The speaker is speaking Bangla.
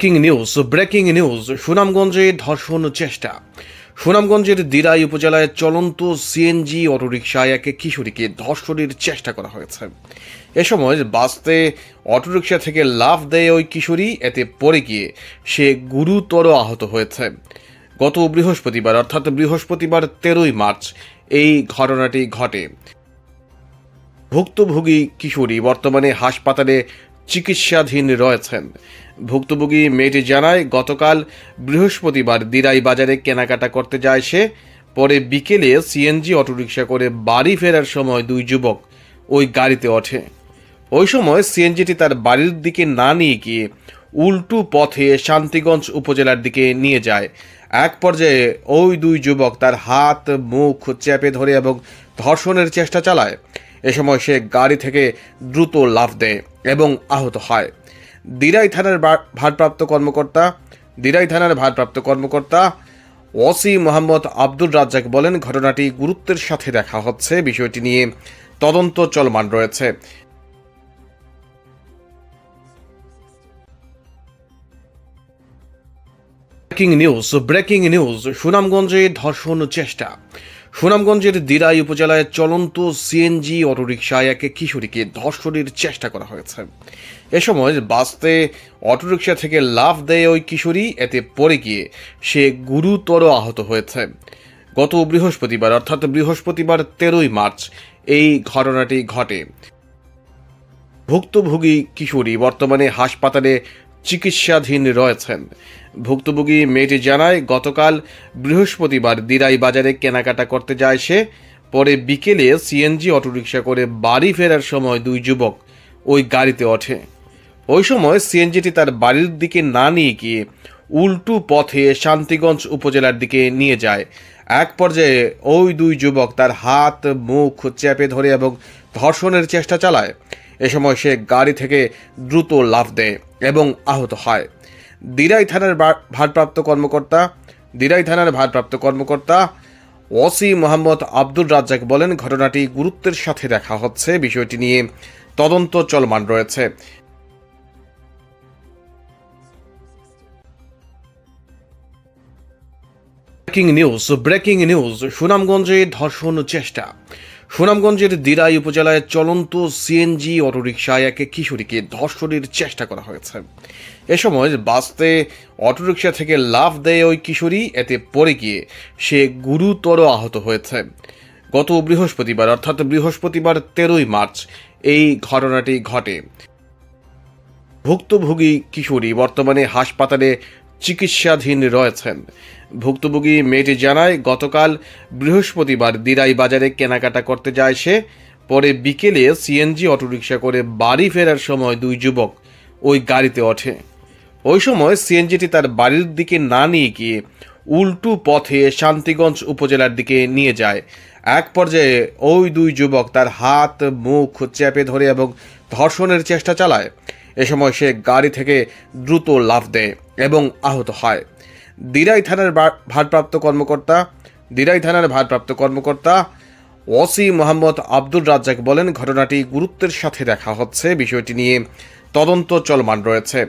ব্রেকিং নিউজ ব্রেকিং নিউজ, সুনামগঞ্জে ধর্ষণ চেষ্টা। সুনামগঞ্জের দিরাই উপজেলায় চলন্ত সিএনজি অটোরিকশায় এক কিশোরীকে ধর্ষণের চেষ্টা করা হয়েছে। এ সময় বাসতে অটোরিকশা থেকে লাফ দেয় ওই কিশোরী, এতে পড়ে গিয়ে সে গুরুতর আহত হয়েছে। গত বৃহস্পতিবার, অর্থাৎ বৃহস্পতিবার তেরোই মার্চ, এই ঘটনাটি ঘটে। ভুক্তভোগী কিশোরী বর্তমানে হাসপাতালে চিকিৎসাধীন রয়েছেন। ভুক্তভোগী মেয়েটি জানায়, গতকাল বৃহস্পতিবার দিরাই বাজারে কেনাকাটা করতে যায় সে, পরে বিকেলে সিএনজি অটোরিকশা করে বাড়ি ফেরার সময় দুই যুবক ওই গাড়িতে ওঠে। ওই সময় সিএনজিটি তার বাড়ির দিকে না নিয়ে গিয়ে উল্টু পথে শান্তিগঞ্জ উপজেলার দিকে নিয়ে যায়। এক পর্যায়ে ওই দুই যুবক তার হাত, মুখ চেপে ধরে এবং ধর্ষণের চেষ্টা চালায়। এ সময় সে গাড়ি থেকে দ্রুত লাফ দেয় এবং আহত হয়। দিরাই থানার ভারপ্রাপ্ত কর্মকর্তা, দিরাই থানার ভারপ্রাপ্ত কর্মকর্তা ওসি মোহাম্মদ আব্দুর রাজ্জাক বলেন, ঘটনাটি গুরুত্বের সাথে দেখা হচ্ছে। বিষয়টি নিয়ে তদন্ত চলমান রয়েছে। ব্রেকিং নিউজ ব্রেকিং নিউজ, সুনামগঞ্জে ধর্ষণ চেষ্টা। সুনামগঞ্জের দিরাই উপজেলায় চলন্ত সিএনজি অটোরিকশায় এক কিশোরীকে ধর্ষণের চেষ্টা করা হয়েছে। এ সময় বাসতে অটোরিকশা থেকে লাফ দেয় ওই কিশোরী, এতে পড়ে গিয়ে সে গুরুতর আহত হয়েছে। গত বৃহস্পতিবার, অর্থাৎ বৃহস্পতিবার তেরোই মার্চ, এই ঘটনাটি ঘটে। ভুক্তভোগী কিশোরী বর্তমানে হাসপাতালে চিকিৎসাধীন রয়েছেন। ভুক্তভোগী মেয়েটি জানায়, গতকাল বৃহস্পতিবার দিরাই বাজারে কেনাকাটা করতে যায় সে। পরে বিকেলে সিএনজি অটোরিকশা করে বাড়ি ফেরার সময় দুই যুবক ওই গাড়িতে ওঠে। ওই সময় সিএনজিটি তার বাড়ির দিকে না নিয়ে গিয়ে উল্টু পথে শান্তিগঞ্জ উপজেলার দিকে নিয়ে যায়। এক পর্যায়ে ওই দুই যুবক তার হাত, মুখ চেপে ধরে এবং ধর্ষণের চেষ্টা চালায়। এ সময় সে গাড়ি থেকে দ্রুত লাফ দেয় এবং আহত হয়। দিরাই থানার ভারপ্রাপ্ত কর্মকর্তা, দিরাই থানার ভারপ্রাপ্ত কর্মকর্তা ওসি মোহাম্মদ আব্দুর রাজ্জাক বলেন, ঘটনাটি গুরুত্বের সাথে দেখা হচ্ছে। বিষয়টি নিয়ে তদন্ত চলমান রয়েছে। ব্রেকিং নিউজ ব্রেকিং নিউজ, সুনামগঞ্জে ধর্ষণ চেষ্টা। সুনামগঞ্জের দিরাই উপজেলায় চলন্ত সিএনজি অটোরিকশায় এক কিশোরীকে ধর্ষণের চেষ্টা করা হয়েছে। এ সময় বাসতে অটোরিকশা থেকে লাফ দেয় ওই কিশোরী, এতে পড়ে গিয়ে সে গুরুতর আহত হয়েছে। গত বৃহস্পতিবার, অর্থাৎ বৃহস্পতিবার তেরোই মার্চ, এই ঘটনাটি ঘটে। ভুক্তভোগী কিশোরী বর্তমানে হাসপাতালে চিকিৎসাধীন রয়েছেন। ভুক্তভোগী মেয়েটি জানায়, গতকাল বৃহস্পতিবার দিরাই বাজারে কেনাকাটা করতে যায় সে, পরে বিকেলে সিএনজি অটোরিকশা করে বাড়ি ফেরার সময় দুই যুবক ওই গাড়িতে ওঠে। ওই সময় সিএনজিটি তার বাড়ির দিকে না নিয়ে গিয়ে উল্টো পথে শান্তিগঞ্জ উপজেলার দিকে নিয়ে যায়। এক পর্যায়ে ওই দুই যুবক তার হাত, মুখ চেপে ধরে এবং ধর্ষণের চেষ্টা চালায়। এ সময় সে গাড়ি থেকে দ্রুত লাফ দেয় এবং আহত হয়। দিরাই থানার ভারপ্রাপ্ত কর্মকর্তা, দিরাই থানার ভারপ্রাপ্ত কর্মকর্তা ওসি মোহাম্মদ আব্দুর রাজ্জাক বলেন, ঘটনাটি গুরুত্বের সাথে দেখা হচ্ছে। বিষয়টি নিয়ে তদন্ত চলমান রয়েছে।